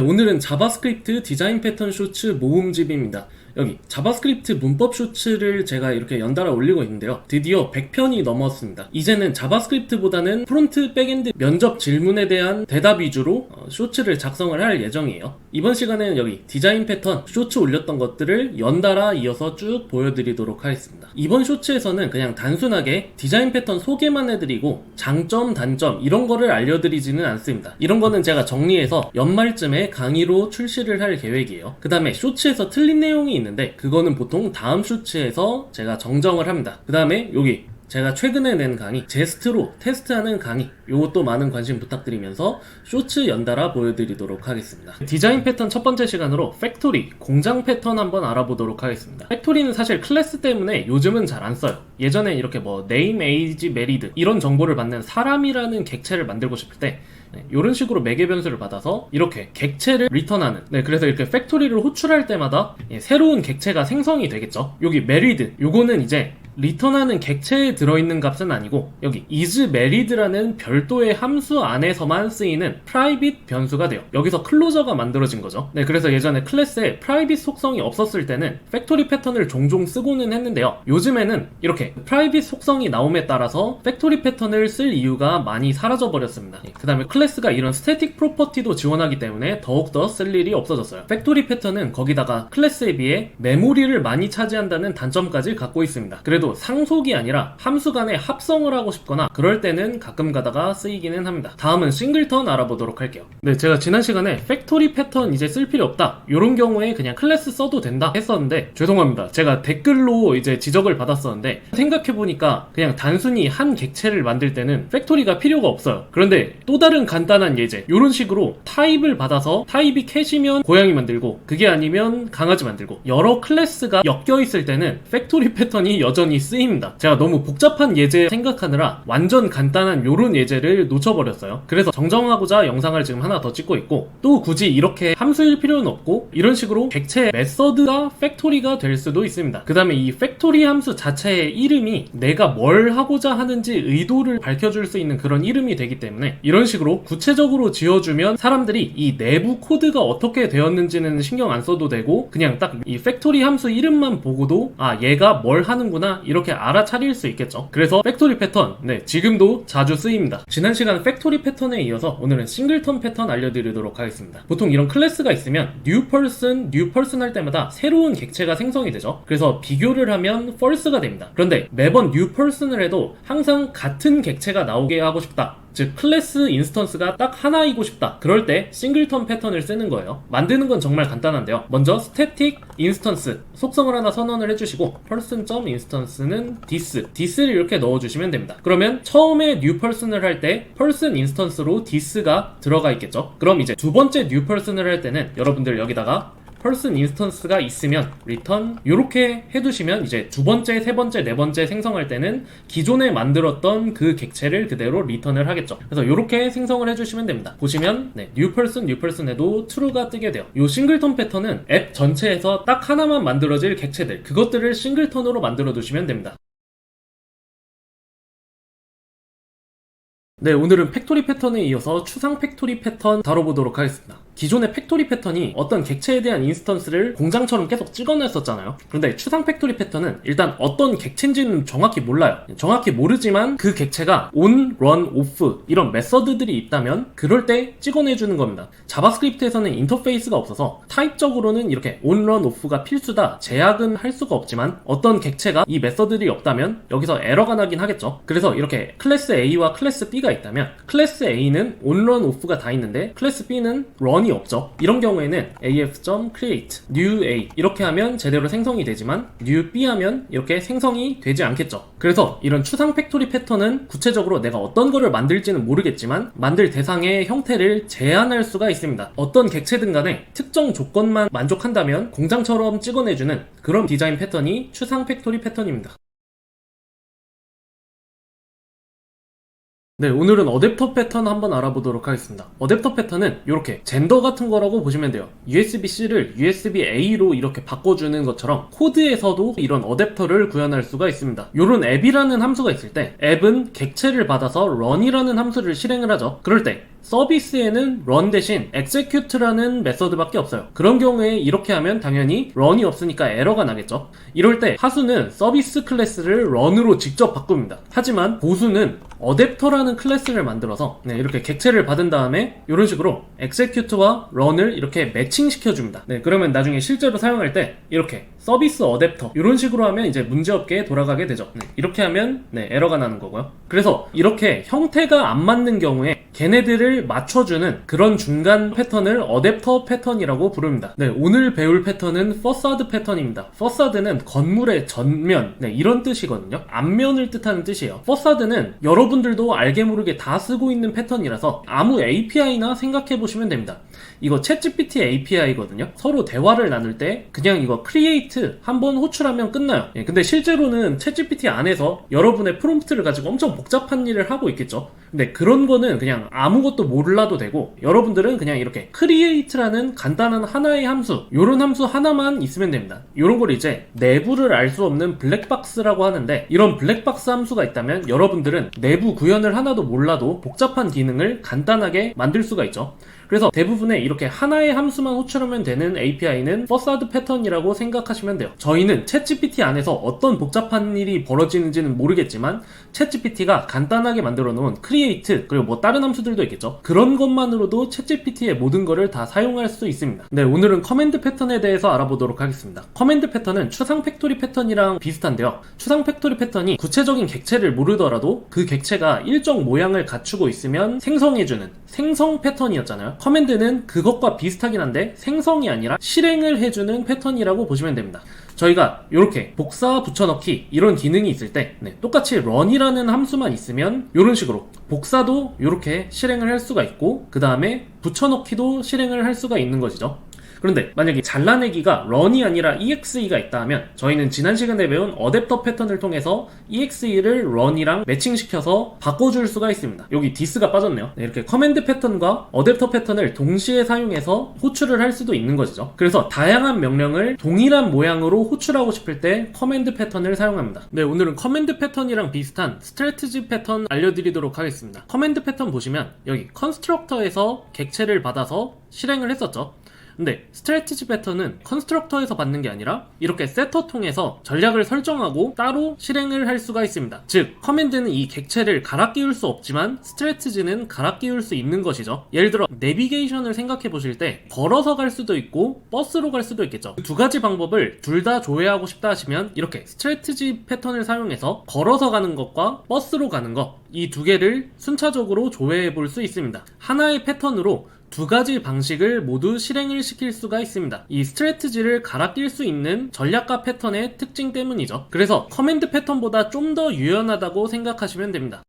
오늘은 자바스크립트 디자인 패턴 쇼츠 모음집입니다. 여기 자바스크립트 문법 쇼츠를 제가 이렇게 연달아 올리고 있는데요. 드디어 100편이 넘었습니다. 이제는 자바스크립트보다는 프론트 백엔드 면접 질문에 대한 대답 위주로 어, 쇼츠를 작성을 할 예정이에요. 이번 시간에는 여기 디자인 패턴 쇼츠 올렸던 것들을 연달아 이어서 쭉 보여드리도록 하겠습니다. 이번 쇼츠에서는 그냥 단순하게 디자인 패턴 소개만 해드리고 장점, 단점 이런 거를 알려드리지는 않습니다. 이런 거는 제가 정리해서 연말쯤에 강의로 출시를 할 계획이에요. 그 다음에 쇼츠에서 틀린 내용이 있는 데 그거는 보통 다음 쇼츠에서 제가 정정을 합니다. 그 다음에 여기 제가 최근에 낸 강의 제스트로 테스트하는 강의 요것도 많은 관심 부탁드리면서 쇼츠 연달아 보여드리도록 하겠습니다. 디자인 패턴 첫 번째 시간으로 팩토리 공장 패턴 한번 알아보도록 하겠습니다. 팩토리는 사실 클래스 때문에 요즘은 잘 안 써요. 예전에 이렇게 뭐 네임 에이지 메리드 이런 정보를 받는 사람이라는 객체를 만들고 싶을 때 네, 이런 식으로 매개 변수를 받아서 이렇게 객체를 리턴하는 네, 그래서 이렇게 팩토리를 호출할 때마다 예, 새로운 객체가 생성이 되겠죠? 여기 메리드 요거는 이제 리턴하는 객체에 들어있는 값은 아니고 여기 is married라는 별도의 함수 안에서만 쓰이는 private 변수가 돼요. 여기서 클로저가 만들어진 거죠. 네, 그래서 예전에 클래스에 private 속성이 없었을 때는 팩토리 패턴을 종종 쓰고는 했는데요. 요즘에는 이렇게 private 속성이 나옴에 따라서 팩토리 패턴을 쓸 이유가 많이 사라져 버렸습니다. 그 다음에 클래스가 이런 스태틱 프로퍼티도 지원하기 때문에 더욱더 쓸 일이 없어졌어요. 팩토리 패턴은 거기다가 클래스에 비해 메모리를 많이 차지한다는 단점까지 갖고 있습니다. 그래도 상속이 아니라 함수 간의 합성을 하고 싶거나 그럴 때는 가끔 가다가 쓰이기는 합니다. 다음은 싱글턴 알아보도록 할게요. 네, 제가 지난 시간에 팩토리 패턴 이제 쓸 필요 없다. 이런 경우에 그냥 클래스 써도 된다 했었는데 죄송합니다. 제가 댓글로 이제 지적을 받았었는데 생각해보니까 그냥 단순히 한 객체를 만들 때는 팩토리가 필요가 없어요. 그런데 또 다른 간단한 예제 이런 식으로 타입을 받아서 타입이 캣이면 고양이 만들고 그게 아니면 강아지 만들고 여러 클래스가 엮여 있을 때는 팩토리 패턴이 여전히 쓰입니다. 제가 너무 복잡한 예제 생각하느라 완전 간단한 요런 예제를 놓쳐버렸어요. 그래서 정정하고자 영상을 지금 하나 더 찍고 있고 또 굳이 이렇게 함수일 필요는 없고 이런 식으로 객체 메서드가 팩토리가 될 수도 있습니다. 그 다음에 이 팩토리 함수 자체의 이름이 내가 뭘 하고자 하는지 의도를 밝혀줄 수 있는 그런 이름이 되기 때문에 이런 식으로 구체적으로 지어주면 사람들이 이 내부 코드가 어떻게 되었는지는 신경 안 써도 되고 그냥 딱 이 팩토리 함수 이름만 보고도 아 얘가 뭘 하는구나 이렇게 알아차릴 수 있겠죠. 그래서 팩토리 패턴, 네, 지금도 자주 쓰입니다. 지난 시간 팩토리 패턴에 이어서 오늘은 싱글턴 패턴 알려드리도록 하겠습니다. 보통 이런 클래스가 있으면 new person, new person 할 때마다 새로운 객체가 생성이 되죠. 그래서 비교를 하면 false가 됩니다. 그런데 매번 new person을 해도 항상 같은 객체가 나오게 하고 싶다. 즉 클래스 인스턴스가 딱 하나이고 싶다. 그럴 때 싱글턴 패턴을 쓰는 거예요. 만드는 건 정말 간단한데요. 먼저 static instance 속성을 하나 선언을 해주시고 person.instance는 this this를 이렇게 넣어주시면 됩니다. 그러면 처음에 new person을 할 때 person instance로 this가 들어가 있겠죠? 그럼 이제 두 번째 new person을 할 때는 여러분들 여기다가 person instance가 있으면 return 이렇게 해두시면 이제 두 번째, 세 번째, 네 번째 생성할 때는 기존에 만들었던 그 객체를 그대로 리턴을 하겠죠. 그래서 이렇게 생성을 해주시면 됩니다. 보시면 네, new person, new person 해도 true가 뜨게 돼요. 이 싱글턴 패턴은 앱 전체에서 딱 하나만 만들어질 객체들 그것들을 싱글턴으로 만들어 두시면 됩니다. 네, 오늘은 팩토리 패턴에 이어서 추상 팩토리 패턴 다뤄보도록 하겠습니다. 기존의 팩토리 패턴이 어떤 객체에 대한 인스턴스를 공장처럼 계속 찍어냈었잖아요. 그런데 추상 팩토리 패턴은 일단 어떤 객체인지는 정확히 몰라요. 정확히 모르지만 그 객체가 on, run, off 이런 메서드들이 있다면 그럴 때 찍어내주는 겁니다. 자바스크립트에서는 인터페이스가 없어서 타입적으로는 이렇게 on, run, off가 필수다 제약은 할 수가 없지만 어떤 객체가 이 메서드들이 없다면 여기서 에러가 나긴 하겠죠. 그래서 이렇게 클래스 A와 클래스 B가 있다면 클래스 A는 on, run, off가 다 있는데 클래스 B는 run이 없죠. 이런 경우에는 af.create new a 이렇게 하면 제대로 생성이 되지만 new b 하면 이렇게 생성이 되지 않겠죠. 그래서 이런 추상 팩토리 패턴은 구체적으로 내가 어떤 거를 만들지는 모르겠지만 만들 대상의 형태를 제한할 수가 있습니다. 어떤 객체든 간에 특정 조건만 만족한다면 공장처럼 찍어내주는 그런 디자인 패턴이 추상 팩토리 패턴입니다. 네, 오늘은 어댑터 패턴 한번 알아보도록 하겠습니다. 어댑터 패턴은 이렇게 젠더 같은 거라고 보시면 돼요. USB-C를 USB-A로 이렇게 바꿔주는 것처럼 코드에서도 이런 어댑터를 구현할 수가 있습니다. 이런 앱이라는 함수가 있을 때 앱은 객체를 받아서 run이라는 함수를 실행을 하죠. 그럴 때 서비스에는 run 대신 execute라는 메서드밖에 없어요. 그런 경우에 이렇게 하면 당연히 run이 없으니까 에러가 나겠죠. 이럴 때 하수는 서비스 클래스를 run으로 직접 바꿉니다. 하지만 보수는 어댑터라는 클래스를 만들어서 네, 이렇게 객체를 받은 다음에 이런 식으로 execute와 run을 이렇게 매칭시켜 줍니다. 네, 그러면 나중에 실제로 사용할 때 이렇게 서비스 어댑터 이런 식으로 하면 이제 문제없게 돌아가게 되죠. 네, 이렇게 하면 네, 에러가 나는 거고요. 그래서 이렇게 형태가 안 맞는 경우에 걔네들을 맞춰주는 그런 중간 패턴을 어댑터 패턴이라고 부릅니다. 네, 오늘 배울 패턴은 퍼사드 패턴입니다. 퍼사드는 건물의 전면, 네, 이런 뜻이거든요. 앞면을 뜻하는 뜻이에요. 퍼사드는 여러분들도 알게 모르게 다 쓰고 있는 패턴이라서 아무 API나 생각해 보시면 됩니다. 이거 챗GPT API거든요. 서로 대화를 나눌 때 그냥 이거 create 한번 호출하면 끝나요. 예, 근데 실제로는 챗GPT 안에서 여러분의 프롬프트를 가지고 엄청 복잡한 일을 하고 있겠죠. 근데 그런 거는 그냥 아무것도 몰라도 되고 여러분들은 그냥 이렇게 create라는 간단한 하나의 함수 요런 함수 하나만 있으면 됩니다. 요런 걸 이제 내부를 알 수 없는 블랙박스라고 하는데 이런 블랙박스 함수가 있다면 여러분들은 내부 구현을 하나도 몰라도 복잡한 기능을 간단하게 만들 수가 있죠. 그래서 대부분의 이렇게 하나의 함수만 호출하면 되는 API는 퍼사드 패턴이라고 생각하시면 돼요. 저희는 챗GPT 안에서 어떤 복잡한 일이 벌어지는지는 모르겠지만 챗GPT가 간단하게 만들어 놓은 create 그리고 뭐 다른 함수들도 있겠죠. 그런 것만으로도 챗GPT의 모든 거를 다 사용할 수 있습니다. 네, 오늘은 커맨드 패턴에 대해서 알아보도록 하겠습니다. 커맨드 패턴은 추상 팩토리 패턴이랑 비슷한데요. 추상 팩토리 패턴이 구체적인 객체를 모르더라도 그 객체가 일정 모양을 갖추고 있으면 생성해주는 생성 패턴이었잖아요. 커맨드는 그것과 비슷하긴 한데 생성이 아니라 실행을 해주는 패턴이라고 보시면 됩니다. 저희가 이렇게 복사 붙여넣기 이런 기능이 있을 때 네, 똑같이 run이라는 함수만 있으면 이런 식으로 복사도 이렇게 실행을 할 수가 있고 그 다음에 붙여넣기도 실행을 할 수가 있는 것이죠. 그런데 만약에 잘라내기가 run이 아니라 exe가 있다 하면 저희는 지난 시간에 배운 어댑터 패턴을 통해서 exe를 run이랑 매칭시켜서 바꿔줄 수가 있습니다. 여기 this가 빠졌네요. 네, 이렇게 커맨드 패턴과 어댑터 패턴을 동시에 사용해서 호출을 할 수도 있는 것이죠. 그래서 다양한 명령을 동일한 모양으로 호출하고 싶을 때 커맨드 패턴을 사용합니다. 네, 오늘은 커맨드 패턴이랑 비슷한 스트래티지 패턴 알려드리도록 하겠습니다. 커맨드 패턴 보시면 여기 컨스트럭터에서 객체를 받아서 실행을 했었죠. 근데 스트래티지 패턴은 컨스트럭터에서 받는 게 아니라 이렇게 세터 통해서 전략을 설정하고 따로 실행을 할 수가 있습니다. 즉, 커맨드는 이 객체를 갈아 끼울 수 없지만 스트래티지는 갈아 끼울 수 있는 것이죠. 예를 들어 내비게이션을 생각해 보실 때 걸어서 갈 수도 있고 버스로 갈 수도 있겠죠. 두 가지 방법을 둘 다 조회하고 싶다 하시면 이렇게 스트래티지 패턴을 사용해서 걸어서 가는 것과 버스로 가는 것 이 두 개를 순차적으로 조회해 볼 수 있습니다. 하나의 패턴으로 두 가지 방식을 모두 실행을 시킬 수가 있습니다. 이 스트래티지를 갈아 낄 수 있는 전략과 패턴의 특징 때문이죠. 그래서 커맨드 패턴보다 좀 더 유연하다고 생각하시면 됩니다.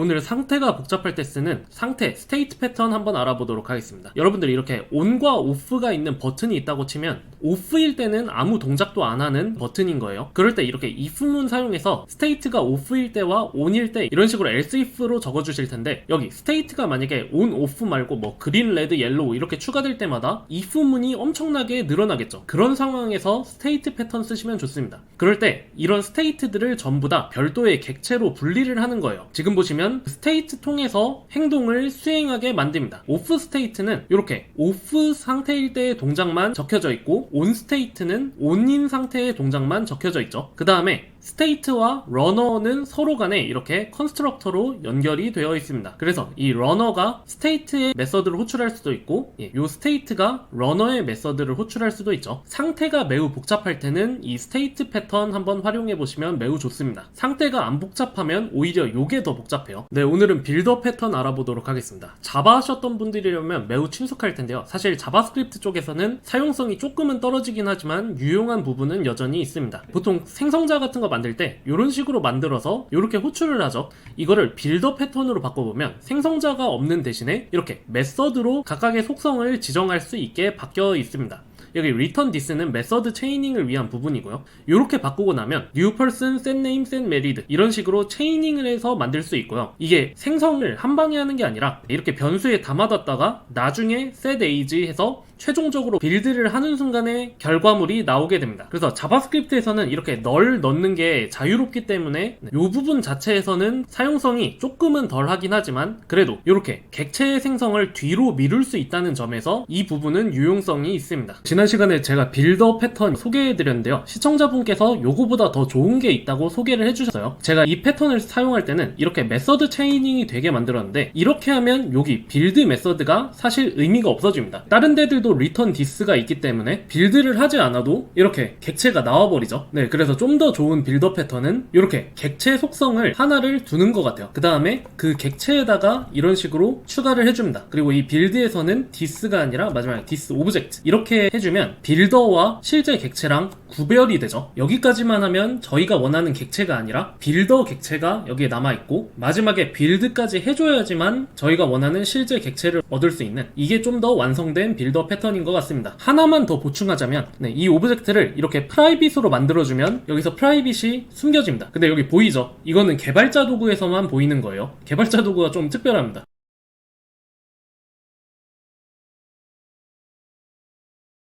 오늘 상태가 복잡할 때 쓰는 상태, 스테이트 패턴 한번 알아보도록 하겠습니다. 여러분들이 이렇게 ON과 OFF가 있는 버튼이 있다고 치면 OFF일 때는 아무 동작도 안 하는 버튼인 거예요. 그럴 때 이렇게 if문 사용해서 스테이트가 OFF일 때와 ON일 때 이런 식으로 else if로 적어주실 텐데 여기 스테이트가 만약에 ON, OFF 말고 뭐 그린, 레드, 옐로우 이렇게 추가될 때마다 if문이 엄청나게 늘어나겠죠. 그런 상황에서 스테이트 패턴 쓰시면 좋습니다. 그럴 때 이런 스테이트들을 전부 다 별도의 객체로 분리를 하는 거예요. 지금 보시면 스테이트 통해서 행동을 수행하게 만듭니다. 오프 스테이트는 이렇게 오프 상태일 때의 동작만 적혀져 있고 온 스테이트는 온인 상태의 동작만 적혀져 있죠. 그 다음에 스테이트와 러너는 서로 간에 이렇게 컨스트럭터로 연결이 되어 있습니다. 그래서 이 러너가 스테이트의 메서드를 호출할 수도 있고 예, 이 스테이트가 러너의 메서드를 호출할 수도 있죠. 상태가 매우 복잡할 때는 이 스테이트 패턴 한번 활용해 보시면 매우 좋습니다. 상태가 안 복잡하면 오히려 이게 더 복잡해요. 네, 오늘은 빌더 패턴 알아보도록 하겠습니다. 자바 하셨던 분들이라면 매우 친숙할 텐데요. 사실 자바스크립트 쪽에서는 사용성이 조금은 떨어지긴 하지만 유용한 부분은 여전히 있습니다. 보통 생성자 같은 거 만들 때 이런 식으로 만들어서 이렇게 호출을 하죠. 이거를 빌더 패턴으로 바꿔보면 생성자가 없는 대신에 이렇게 메서드로 각각의 속성을 지정할 수 있게 바뀌어 있습니다. 여기 return this는 메서드 체이닝을 위한 부분이고요. 이렇게 바꾸고 나면 new person, set name, set married 이런 식으로 체이닝을 해서 만들 수 있고요. 이게 생성을 한 방에 하는 게 아니라 이렇게 변수에 담아뒀다가 나중에 set age 해서 최종적으로 빌드를 하는 순간에 결과물이 나오게 됩니다. 그래서 자바스크립트에서는 이렇게 널 넣는 게 자유롭기 때문에 이 부분 자체에서는 사용성이 조금은 덜 하긴 하지만 그래도 이렇게 객체의 생성을 뒤로 미룰 수 있다는 점에서 이 부분은 유용성이 있습니다. 지난 시간에 제가 빌더 패턴 소개해드렸는데요. 시청자분께서 요거보다 더 좋은 게 있다고 소개를 해주셨어요. 제가 이 패턴을 사용할 때는 이렇게 메서드 체이닝이 되게 만들었는데 이렇게 하면 여기 빌드 메서드가 사실 의미가 없어집니다. 다른 데들도 리턴 디스가 있기 때문에 빌드를 하지 않아도 이렇게 객체가 나와버리죠. 네, 그래서 좀 더 좋은 빌더 패턴은 이렇게 객체 속성을 하나를 두는 것 같아요. 그 다음에 그 객체에다가 이런 식으로 추가를 해줍니다. 그리고 이 빌드에서는 디스가 아니라 마지막에 디스 오브젝트 이렇게 해 주면 빌더와 실제 객체랑 구별이 되죠. 여기까지만 하면 저희가 원하는 객체가 아니라 빌더 객체가 여기에 남아있고 마지막에 빌드까지 해줘야지만 저희가 원하는 실제 객체를 얻을 수 있는 이게 좀 더 완성된 빌더 패턴인 것 같습니다. 하나만 더 보충하자면 네, 이 오브젝트를 이렇게 프라이빗으로 만들어주면 여기서 프라이빗이 숨겨집니다. 근데 여기 보이죠? 이거는 개발자 도구에서만 보이는 거예요. 개발자 도구가 좀 특별합니다.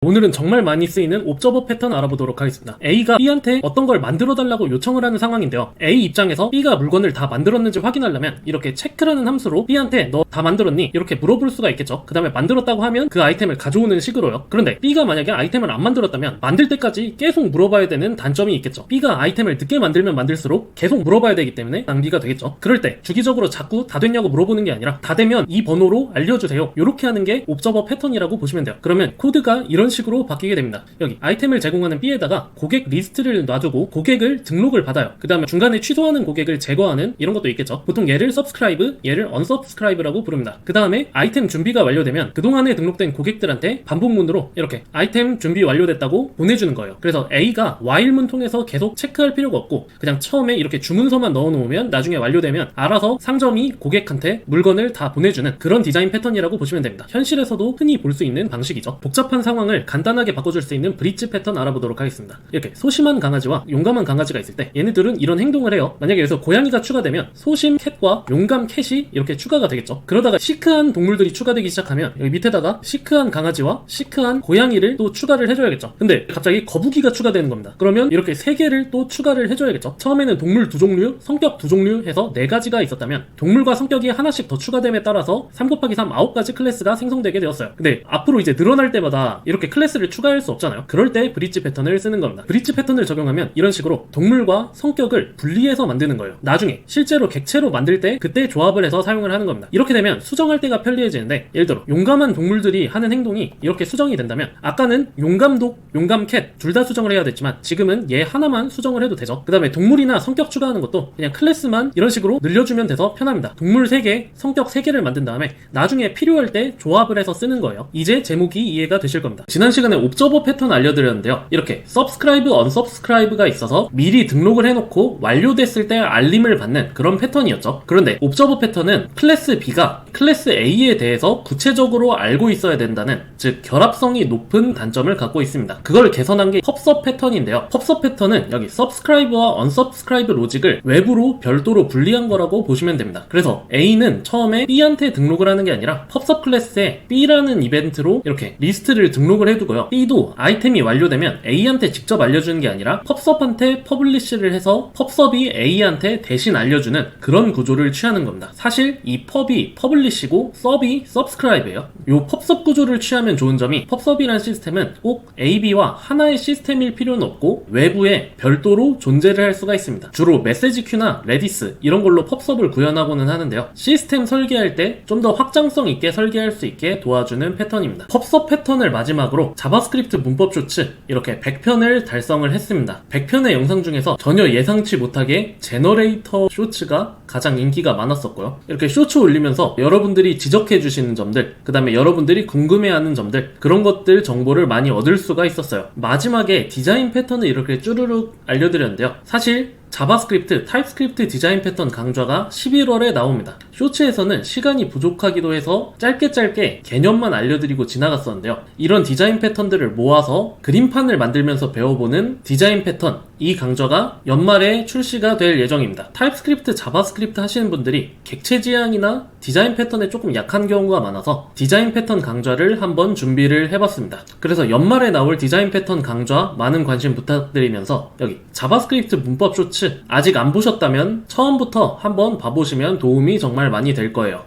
오늘은 정말 많이 쓰이는 옵저버 패턴 알아보도록 하겠습니다. A가 B한테 어떤 걸 만들어 달라고 요청을 하는 상황인데요. A 입장에서 B가 물건을 다 만들었는지 확인하려면 이렇게 체크라는 함수로 B한테 너 다 만들었니? 이렇게 물어볼 수가 있겠죠. 그 다음에 만들었다고 하면 그 아이템을 가져오는 식으로요. 그런데 B가 만약에 아이템을 안 만들었다면 만들 때까지 계속 물어봐야 되는 단점이 있겠죠. B가 아이템을 늦게 만들면 만들수록 계속 물어봐야 되기 때문에 낭비가 되겠죠. 그럴 때 주기적으로 자꾸 다 됐냐고 물어보는 게 아니라 다 되면 이 번호로 알려주세요. 이렇게 하는 게 옵저버 패턴이라고 보시면 돼요. 그러면 코드가 이런 식으로 바뀌게 됩니다. 여기 아이템을 제공하는 B에다가 고객 리스트를 놔두고 고객을 등록을 받아요. 그 다음에 중간에 취소하는 고객을 제거하는 이런 것도 있겠죠. 보통 얘를 subscribe, 얘를 unsubscribe라고 부릅니다. 그 다음에 아이템 준비가 완료되면 그동안에 등록된 고객들한테 반복문으로 이렇게 아이템 준비 완료됐다고 보내주는 거예요. 그래서 A가 while문 통해서 계속 체크할 필요가 없고 그냥 처음에 이렇게 주문서만 넣어놓으면 나중에 완료되면 알아서 상점이 고객한테 물건을 다 보내주는 그런 디자인 패턴이라고 보시면 됩니다. 현실에서도 흔히 볼 수 있는 방식이죠. 복잡한 상황을 간단하게 바꿔줄 수 있는 브릿지 패턴 알아보도록 하겠습니다. 이렇게 소심한 강아지와 용감한 강아지가 있을 때 얘네들은 이런 행동을 해요. 만약에 여기서 고양이가 추가되면 소심 캣과 용감 캣이 이렇게 추가가 되겠죠. 그러다가 시크한 동물들이 추가되기 시작하면 여기 밑에다가 시크한 강아지와 시크한 고양이를 또 추가를 해줘야겠죠. 근데 갑자기 거북이가 추가되는 겁니다. 그러면 이렇게 세 개를 또 추가를 해줘야겠죠. 처음에는 동물 두 종류, 성격 두 종류 해서 네 가지가 있었다면 동물과 성격이 하나씩 더 추가됨에 따라서 3 곱하기 3 9가지 클래스가 생성되게 되었어요. 근데 앞으로 이제 늘어날 때마다 이렇게 클래스를 추가할 수 없잖아요. 그럴 때 브릿지 패턴을 쓰는 겁니다. 브릿지 패턴을 적용하면 이런 식으로 동물과 성격을 분리해서 만드는 거예요. 나중에 실제로 객체로 만들 때 그때 조합을 해서 사용을 하는 겁니다. 이렇게 되면 수정할 때가 편리해지는데 예를 들어 용감한 동물들이 하는 행동이 이렇게 수정이 된다면 아까는 용감독, 용감캣 둘 다 수정을 해야 됐지만 지금은 얘 하나만 수정을 해도 되죠. 그 다음에 동물이나 성격 추가하는 것도 그냥 클래스만 이런 식으로 늘려주면 돼서 편합니다. 동물 3개, 성격 3개를 만든 다음에 나중에 필요할 때 조합을 해서 쓰는 거예요. 이제 제목이 이해가 되실 겁니다. 지난 시간에 옵저버 패턴 알려드렸는데요. 이렇게 subscribe, unsubscribe가 있어서 미리 등록을 해놓고 완료됐을 때 알림을 받는 그런 패턴이었죠. 그런데 옵저버 패턴은 클래스 B가 클래스 A에 대해서 구체적으로 알고 있어야 된다는 즉 결합성이 높은 단점을 갖고 있습니다. 그걸 개선한 게 펍섭 패턴인데요. 펍섭 패턴은 여기 subscribe와 unsubscribe 로직을 외부로 별도로 분리한 거라고 보시면 됩니다. 그래서 A는 처음에 B한테 등록을 하는 게 아니라 펍섭 클래스에 B라는 이벤트로 이렇게 리스트를 등록을 해 두고요. B도 아이템이 완료되면 A한테 직접 알려주는 게 아니라 펍섭한테 퍼블리시를 해서 펍섭이 A한테 대신 알려주는 그런 구조를 취하는 겁니다. 사실 이 펍이 퍼블리시고 서비 subscribe예요. 요 펍섭 구조를 취하면 좋은 점이 펍섭이라는 시스템은 꼭 AB와 하나의 시스템일 필요는 없고 외부에 별도로 존재를 할 수가 있습니다. 주로 메시지 큐나 레디스 이런 걸로 펍섭을 구현하고는 하는데요. 시스템 설계할 때 좀 더 확장성 있게 설계할 수 있게 도와주는 패턴입니다. 펍섭 패턴을 마지막으로 자바스크립트 문법 쇼츠 이렇게 100편을 달성을 했습니다. 100편의 영상 중에서 전혀 예상치 못하게 제너레이터 쇼츠가 가장 인기가 많았었고요. 이렇게 쇼츠 올리면서 여러분들이 지적해 주시는 점들, 그 다음에 여러분들이 궁금해하는 점들, 그런 것들 정보를 많이 얻을 수가 있었어요. 마지막에 디자인 패턴을 이렇게 쭈르륵 알려드렸는데요. 사실 자바스크립트, 타입스크립트 디자인 패턴 강좌가 11월에 나옵니다. 쇼츠에서는 시간이 부족하기도 해서 짧게 짧게 개념만 알려드리고 지나갔었는데요. 이런 디자인 패턴들을 모아서 그림판을 만들면서 배워보는 디자인 패턴 이 강좌가 연말에 출시가 될 예정입니다. 타입스크립트, 자바스크립트 하시는 분들이 객체 지향이나 디자인 패턴에 조금 약한 경우가 많아서 디자인 패턴 강좌를 한번 준비를 해봤습니다. 그래서 연말에 나올 디자인 패턴 강좌 많은 관심 부탁드리면서 여기 자바스크립트 문법 쇼츠 아직 안 보셨다면 처음부터 한번 봐보시면 도움이 정말 많이 될 거예요.